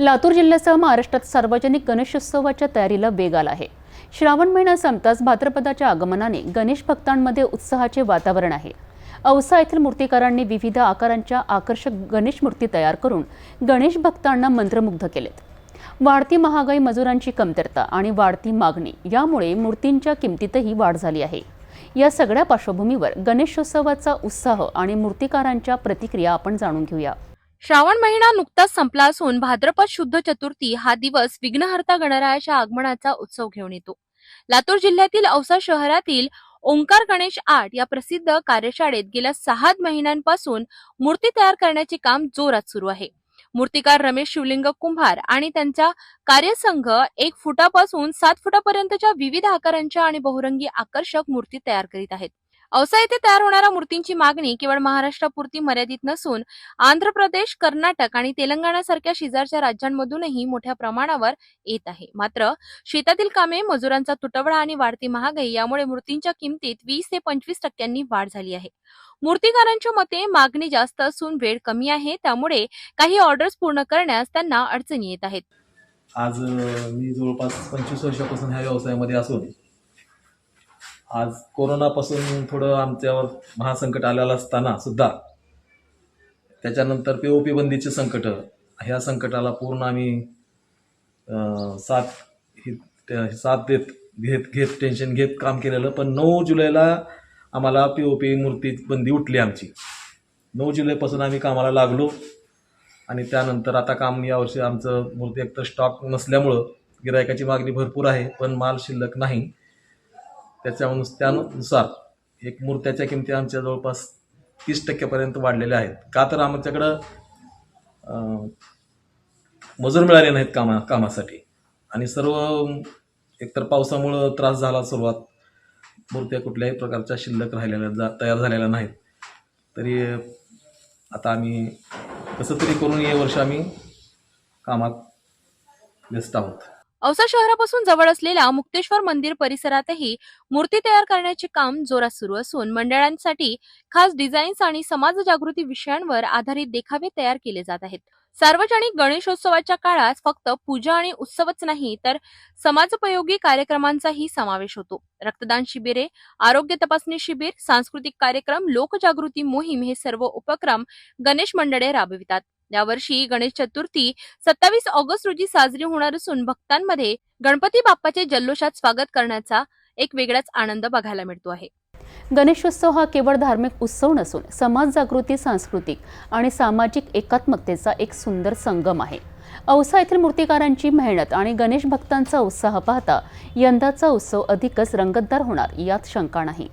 लातूर जिल्ह्यासह महाराष्ट्रात सार्वजनिक गणेशोत्सवाच्या तयारीला वेग आला आहे. श्रावण महिना संपताच भाद्रपदाच्या आगमनाने गणेश भक्तांमध्ये उत्साहाचे वातावरण आहे. औसा येथील मूर्तिकारांनी विविध आकारांच्या आकर्षक गणेश मूर्ती तयार करून गणेश भक्तांना मंत्रमुग्ध केलेत. वाढती महागाई मजुरांची कमतरता आणि वाढती मागणी यामुळे मूर्तींच्या किमतीतही वाढ झाली आहे. या सगळ्या पार्श्वभूमीवर गणेशोत्सवाचा उत्साह आणि मूर्तिकारांच्या प्रतिक्रिया आपण जाणून घेऊया. श्रावण महिना नुकताच संपला असून भाद्रपद शुद्ध चतुर्थी हा दिवस विघ्नहर्ता गणरायाच्या आगमनाचा उत्सव घेऊन येतो. लातूर जिल्ह्यातील औसा शहरातील ओंकार गणेश आर्ट या प्रसिद्ध कार्यशाळेत गेल्या सहा महिन्यांपासून मूर्ती तयार करण्याचे काम जोरात सुरू आहे. मूर्तिकार रमेश शिवलिंग कुंभार आणि त्यांचा कार्यसंघ एक फुटापासून सात फुटापर्यंतच्या विविध आकारांच्या आणि बहुरंगी आकर्षक मूर्ती तयार करीत आहेत. औसा येथे तयार होणाऱ्या मूर्तींची मागणी केवळ महाराष्ट्रापुरती मर्यादित नसून आंध्र प्रदेश कर्नाटक आणि तेलंगणासारख्या शेजारच्या राज्यांमधूनही मोठ्या प्रमाणावर येत आहे. मात्र शेतातील कामे मजुरांचा तुटवडा आणि वाढती महागाई यामुळे मूर्तींच्या किमतीत वीस ते पंचवीस टक्क्यांनी वाढ झाली आहे. मूर्तीकारांच्या मते मागणी जास्त असून वेळ कमी आहे त्यामुळे काही ऑर्डर्स पूर्ण करण्यास त्यांना अडचणी येत आहेत. आज मी जवळपास पंचवीस वर्षापासून ह्या व्यवसायामध्ये असून आज कोरोनापासून थोडं आमच्यावर महासंकट आलेलं असताना सुद्धा त्याच्यानंतर पी ओ पी बंदीचे संकट ह्या संकटाला पूर्ण आम्ही साथ त्या- साथ देत घेत घेत टेन्शन घेत काम केलेलं. पण नऊ जुलैला आम्हाला पी ओ पी मूर्ती बंदी उठली आमची. नऊ जुलैपासून आम्ही कामाला लागलो. आणि त्यानंतर आता काम यावर्षी आमचं मूर्ती एकतर स्टॉक नसल्यामुळं गिरायकाची मागणी भरपूर आहे पण माल शिल्लक नाही. त्याच्यानु त्यानुसार एक मूर्त्याच्या किमती आमच्या जवळपास तीस टक्क्यापर्यंत वाढलेल्या आहेत. का तर आमच्याकडं मजूर मिळाले नाहीत कामा कामासाठी. आणि सर्व एकतर पावसामुळं त्रास झाला सुरुवात. मूर्त्या कुठल्याही प्रकारच्या शिल्लक राहिलेल्या जा तयार झालेल्या नाहीत. तरी आता आम्ही कसं तरी करून या वर्ष आम्ही कामात व्यस्त आहोत. औसा शहरापासून जवळ असलेल्या मुक्तेश्वर मंदिर परिसरातही मूर्ती तयार करण्याचे काम जोरात सुरू असून मंडळांसाठी खास डिझाईन्स आणि समाज जागृती विषयांवर आधारित देखावे तयार केले जात आहेत. सार्वजनिक गणेशोत्सवाच्या काळात फक्त पूजा आणि उत्सवच नाही तर समाजोपयोगी कार्यक्रमांचाही समावेश होतो. रक्तदान शिबिरे आरोग्य तपासणी शिबिर सांस्कृतिक कार्यक्रम लोकजागृती मोहीम हे सर्व उपक्रम गणेश मंडळे राबवितात. यावर्षी गणेश चतुर्थी सत्तावीस ऑगस्ट रोजी साजरी होणार असून भक्तांमध्ये गणपती बाप्पाचे जल्लोषात स्वागत करण्याचा एक वेगळाच आनंद बघायला मिळतो आहे. गणेशोत्सव हा केवळ धार्मिक उत्सव नसून समाज जागृती सांस्कृतिक आणि सामाजिक एकात्मकतेचा एक सुंदर संगम आहे. औसा येथील मूर्तिकारांची मेहनत आणि गणेश भक्तांचा उत्साह पाहता यंदाचा उत्सव अधिकच रंगतदार होणार यात शंका नाही.